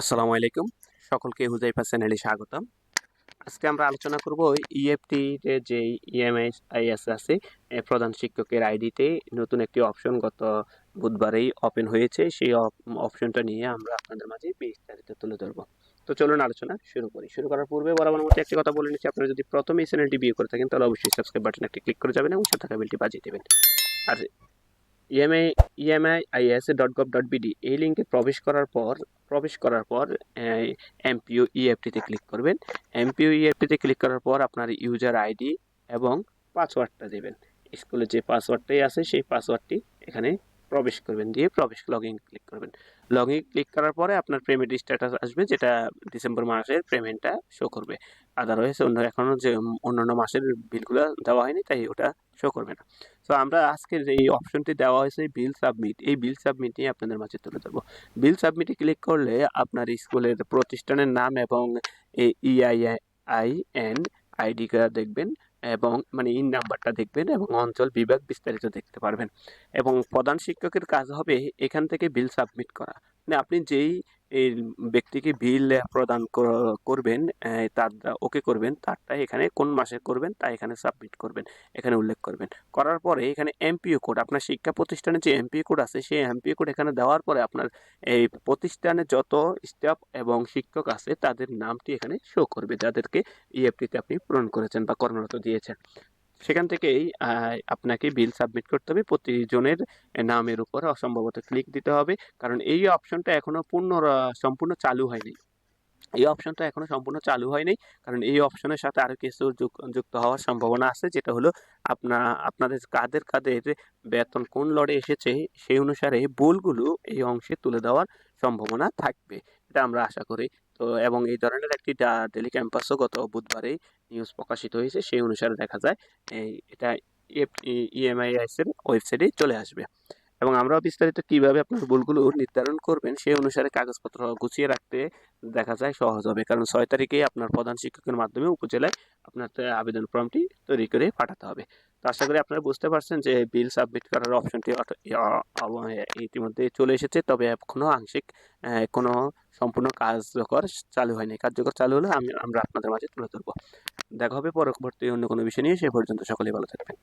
আসসালামু আলাইকুম। সকলকে হুজাইফা চ্যানেলে স্বাগতম। আজকে আমরা আলোচনা করব ইএফটি এর যে ইএমআই আইএস আছে প্রধান শিক্ষকের আইডিতে নতুন একটি অপশন গত বুধবারেই ওপেন হয়েছে। সেই অপশনটা নিয়ে আমরা আপনাদের মাঝে বিস্তারিত তুলে ধরবো। তো চলুন আলোচনা শুরু করি। শুরু করার পূর্বে বরাবর মতো একটি কথা বলে নিচ্ছি। আপনারা যদি প্রথমে এই চ্যানেলটি বিয়ে করে থাকেন, তাহলে অবশ্যই সাবস্ক্রাইব বাটন একটি ক্লিক করে যাবেন এবং সাথে বেলটি বাজিয়ে দেবেন। আর EMI EMI ISA dot gov dot BD এই লিঙ্কে প্রবেশ করার পর, প্রবেশ করার পর এমপিও ইএফটিতে ক্লিক করবেন। এমপিও ইএফটিতে ক্লিক করার পর আপনার ইউজার আইডি এবং পাসওয়ার্ডটা দেবেন। স্কুলে যে পাসওয়ার্ডটাই আছে, সেই পাসওয়ার্ডটি এখানে প্রবেশ করবেন দিয়ে প্রবেশ লগ ইন ক্লিক করবেন। লগ ইন ক্লিক করার পরে আপনার পেমেন্ট স্ট্যাটাস আসবে, যেটা ডিসেম্বর মাসের পেমেন্টটা শো করবে। আদারওয়াইজ অন্য এখনও যে অন্যান্য মাসের বিলগুলো দেওয়া হয়নি, তাই ওটা শো করবে না। তো আমরা আজকের এই অপশনটি দেওয়া হয়েছে বিল সাবমিট এই বিল সাবমিট আপনাদের মাঝে তুলে ধরবো। বিল সাবমিটে ক্লিক করলে আপনার স্কুলের প্রতিষ্ঠানের নাম এবং E I I N ID card দেখবেন। এবং মানে ইন নাম্বারটা দেখবেন এবং অঞ্চল বিভাগ বিস্তারিত দেখতে পারবেন। এবং প্রধান শিক্ষকের কাজ হবে এখান থেকে বিল সাবমিট করা। মানে আপনি যেই এই ব্যক্তিকে বিল প্রদান কর- করবেন তার, ওকে করবেন, তারটা এখানে কোন মাসে করবেন, তা এখানে সাবমিট করবেন, এখানে উল্লেখ করবেন। করার পরে এখানে এমপিও কোড আপনার শিক্ষা প্রতিষ্ঠানে যে এমপিও কোড আছে, সেই এমপিও কোড এখানে দেওয়ার পরে আপনার এই প্রতিষ্ঠানে যত স্টাফ এবং শিক্ষক আছে, তাদের নামটি এখানে শো করবে, যাদেরকে ইএফটিতে আপনি পূরণ করেছেন বা কর্মরত দিয়েছেন। সেখান থেকেই আপনাকে বিল সাবমিট করতে হবে। প্রতিজনের নামের উপর অসম্ভবত ক্লিক দিতে হবে। কারণ এই অপশনটা এখনও পূর্ণ সম্পূর্ণ চালু হয়নি। এই অপশনটা এখনও সম্পূর্ণ চালু হয়নি। কারণ এই অপশনের সাথে আরও কিছু যুক- যুক্ত হওয়ার সম্ভাবনা আছে, যেটা হলো আপনা, আপনাদের কাদের কাদের বেতন কোন লড়ে এসেছে সেই অনুসারে ভুলগুলো এই অংশে তুলে দেওয়ার সম্ভাবনা থাকবে, এটা আমরা আশা করি। তো, এবং এই ধরনের একটি ডেলি ক্যাম্পাসও গত বুধবারে নিউজ প্রকাশিত হয়েছে, সেই অনুসারে দেখা যায় এটা ইএমআইএস এর ওয়েবসাইটে চলে আসবে। এবং আমরাও বিস্তারিত কীভাবে আপনার ভুলগুলো নির্ধারণ করবেন, সেই অনুসারে কাগজপত্র গুছিয়ে রাখতে দেখা যায় সহজ হবে। কারণ ছয় তারিখে আপনার প্রধান শিক্ষকের মাধ্যমে উপজেলায় আপনার আবেদন ফর্মটি তৈরি করে পাঠাতে হবে। তো আশা করি আপনারা বুঝতে পারছেন যে বিল সাবমিট করার অপশনটি ইতিমধ্যে চলে এসেছে। তবে এখনও আংশিক কোনো সম্পূর্ণ কার্যকর চালু হয়নি। কার্যকর চালু হলে আমি, আমরা আপনাদের মাঝে তুলে ধরবো। দেখা হবে পরবর্তী অন্য কোনো বিষয় নিয়ে। সে পর্যন্ত সকলেই ভালো থাকবেন।